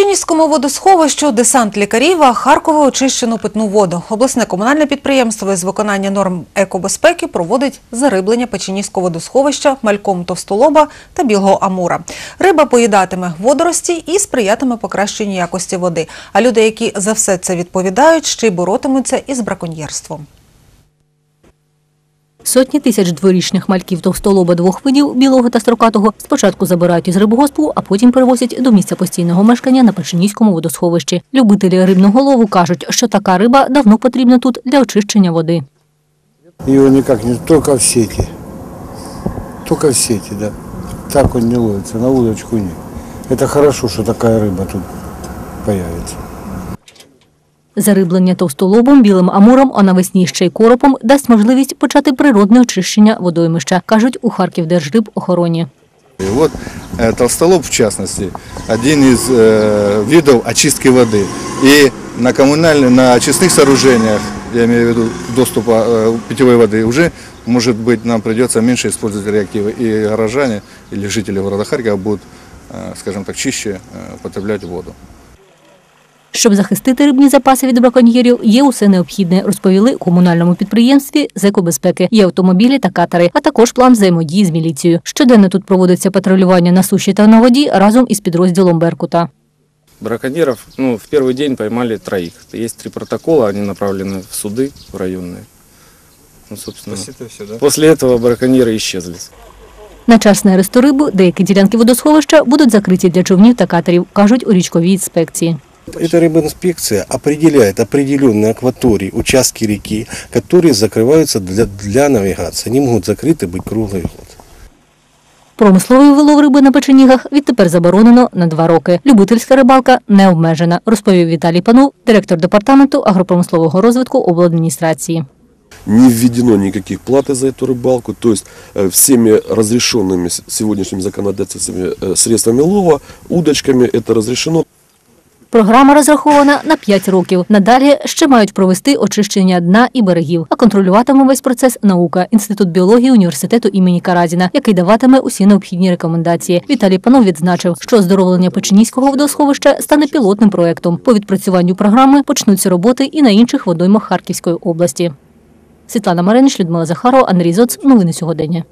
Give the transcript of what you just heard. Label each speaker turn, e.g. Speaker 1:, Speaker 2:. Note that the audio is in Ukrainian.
Speaker 1: Печеніському водосховищу десант лікарів, а очищену питну воду. Обласне комунальне підприємство із виконання норм екобезпеки проводить зариблення Печеніського водосховища мальком товстолоба та білого амура. Риба поїдатиме водорості і сприятиме покращенню якості води. А люди, які за все це відповідають, ще й боротимуться із браконьєрством.
Speaker 2: Сотні тисяч дворічних мальків товстолоба двох видів білого та строкатого спочатку забирають із рибогоспу, а потім перевозять до місця постійного мешкання на Печеніському водосховищі. Любителі рибного лову кажуть, що така риба давно потрібна тут для очищення води.
Speaker 3: Его никак не только в сети. Только в сети, да. Так он не ловится, на удочку нет. Это хорошо, что такая рыба тут появится.
Speaker 2: Зариблення товстолобом, білим амуром, а навесні ще й коропом дасть можливість почати природне очищення водоймища, кажуть у Харківдержрибохороні.
Speaker 4: И вот э, толстолоб, в частности, один из э, видов очистки воды. И на коммунальных, на очистных сооружениях, я имею в виду доступа э, питьевой воды, уже, может быть, нам придется меньше использовать реактивы. И горожане или жители города Харькова будут, э, скажем так, чище э, потреблять воду.
Speaker 2: Щоб захистити рибні запаси від браконьєрів, є усе необхідне, розповіли у комунальному підприємстві з екобезпеки. Є автомобілі та катери, а також план взаємодії з міліцією. Щоденно тут проводиться патрулювання на суші та на воді разом із підрозділом Беркута.
Speaker 5: Браконьеров ну, в первый день поймали троих. Есть три протокола, они направлены в суды в районные. Ну, собственно, после этого браконьеры исчезли.
Speaker 2: На час нересту рибу деякі ділянки водосховища будуть закриті для човнів та катерів, кажуть у річковій інспекції.
Speaker 6: Эта рыбоинспекция определяет определенные акватории, участки реки, которые закрываются для, для навигации. Они могут закрыты быть круглый год.
Speaker 2: Промисловий вилов риби на печенігах відтепер заборонено на два роки. Любительська рибалка не обмежена, розповів Віталій Панув, директор департаменту агропромислового розвитку обладміністрації.
Speaker 7: не введено никаких платы за эту рыбалку, то есть э, всеми разрешенными с- сегодняшними законодательствами э, средствами лова, удочками это разрешено.
Speaker 2: Програма розрахована на 5 років. Надалі ще мають провести очищення дна і берегів, а контролюватиме весь процес наука, інститут біології університету імені Каразіна, який даватиме усі необхідні рекомендації. Віталій Панов відзначив, що оздоровлення Печеніського водосховища стане пілотним проектом. По відпрацюванню програми почнуться роботи і на інших водоймах Харківської області. Світлана Маринич, Людмила Захарова, Андрій Зоц. Новини сьогодення.